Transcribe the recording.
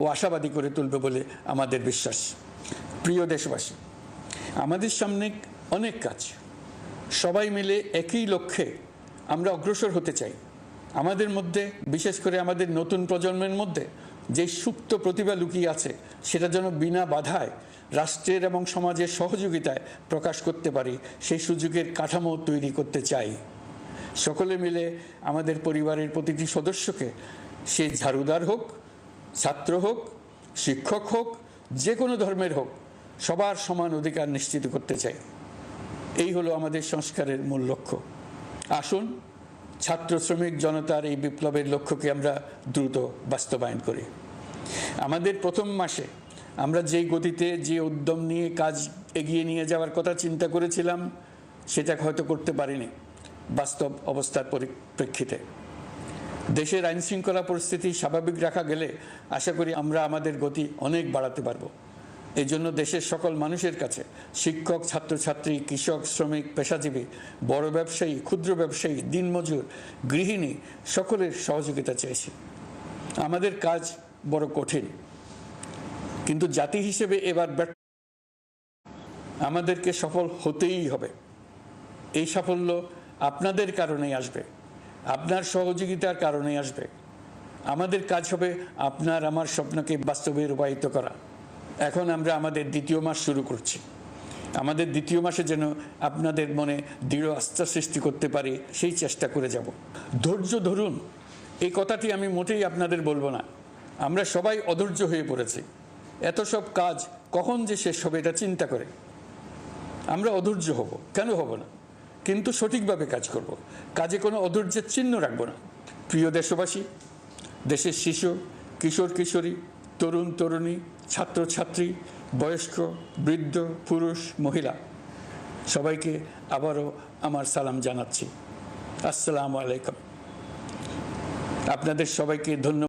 ও আশাবাদী করে তুলবে বলে আমাদের বিশ্বাস। প্রিয় দেশবাসী, আমাদের সামনে অনেক কাজ। সবাই মিলে একই লক্ষ্যে আমরা অগ্রসর হতে চাই। আমাদের মধ্যে, বিশেষ করে আমাদের নতুন প্রজন্মের মধ্যে, যে সুপ্ত প্রতিভা লুকিয়ে আছে, সেটা যেন বিনা বাধায় রাষ্ট্রের এবং সমাজের সহযোগিতায় প্রকাশ করতে পারি, সেই সুযোগের কাঠামো তৈরি করতে চাই। সকলে মিলে আমাদের পরিবারের প্রতিটি সদস্যকে সে ঝাড়ুদার হোক ছাত্র হোক, শিক্ষক হোক যে কোনো ধর্মের হোক, সবার সমান অধিকার নিশ্চিত করতে চাই। এই হলো আমাদের সংস্কারের মূল লক্ষ্য। আসুন, ছাত্র শ্রমিক জনতার এই বিপ্লবের লক্ষ্যকে আমরা দ্রুত বাস্তবায়ন করি। আমাদের প্রথম মাসে আমরা যেই গতিতে যে উদ্যম নিয়ে কাজ এগিয়ে নিয়ে যাওয়ার কথা চিন্তা করেছিলাম, সেটা হয়তো করতে পারিনি, বাস্তব অবস্থার পরিপ্রেক্ষিতে। দেশের আইন শৃঙ্খলা পরিস্থিতি স্বাভাবিক রাখা গেলে আশা করি আমরা আমাদের গতি অনেক বাড়াতে পারব। এই জন্য দেশের সকল মানুষের কাছে, শিক্ষক, ছাত্রছাত্রী, কৃষক, শ্রমিক, পেশাজীবী, বড় ব্যবসায়ী, ক্ষুদ্র ব্যবসায়ী, দিনমজুর, গৃহিণী সকলের সহযোগিতা চেয়েছি। আমাদের কাজ বড় কঠিন। কিন্তু জাতি হিসেবে এবার আমাদেরকে সফল হতেই হবে। এই সাফল্য আপনাদের কারণেই আসবে। আপনার সহযোগিতার কারণে আসবে। আমাদের কাজ হবে আপনার, আমার স্বপ্নকে বাস্তবে রূপায়িত করা। এখন আমরা আমাদের দ্বিতীয় মাস শুরু করছি। আমাদের দ্বিতীয় মাসে যেন আপনাদের মনে দৃঢ় আস্থা সৃষ্টি করতে পারি, সেই চেষ্টা করে যাব। ধৈর্য ধরুন। এই কথাটি আমি মোটেই আপনাদের বলব না। আমরা সবাই অধৈর্য হয়ে পড়েছি। এত সব কাজ কখন যে শেষ হবে এটা চিন্তা করে। আমরা অধৈর্য হব। কেন হব না? কিন্তু সঠিকভাবে কাজ করব। কাজে কোনো অধৈর্যের চিহ্ন রাখব না। প্রিয় দেশবাসী, দেশের শিশু, কিশোর, কিশোরী, তরুণ, তরুণী, ছাত্রছাত্রী, বয়স্ক, বৃদ্ধ, পুরুষ, মহিলা, সবাইকে আবারও আমার সালাম জানাচ্ছি। আসসালামু আলাইকুম। আপনাদের সবাইকে ধন্যবাদ।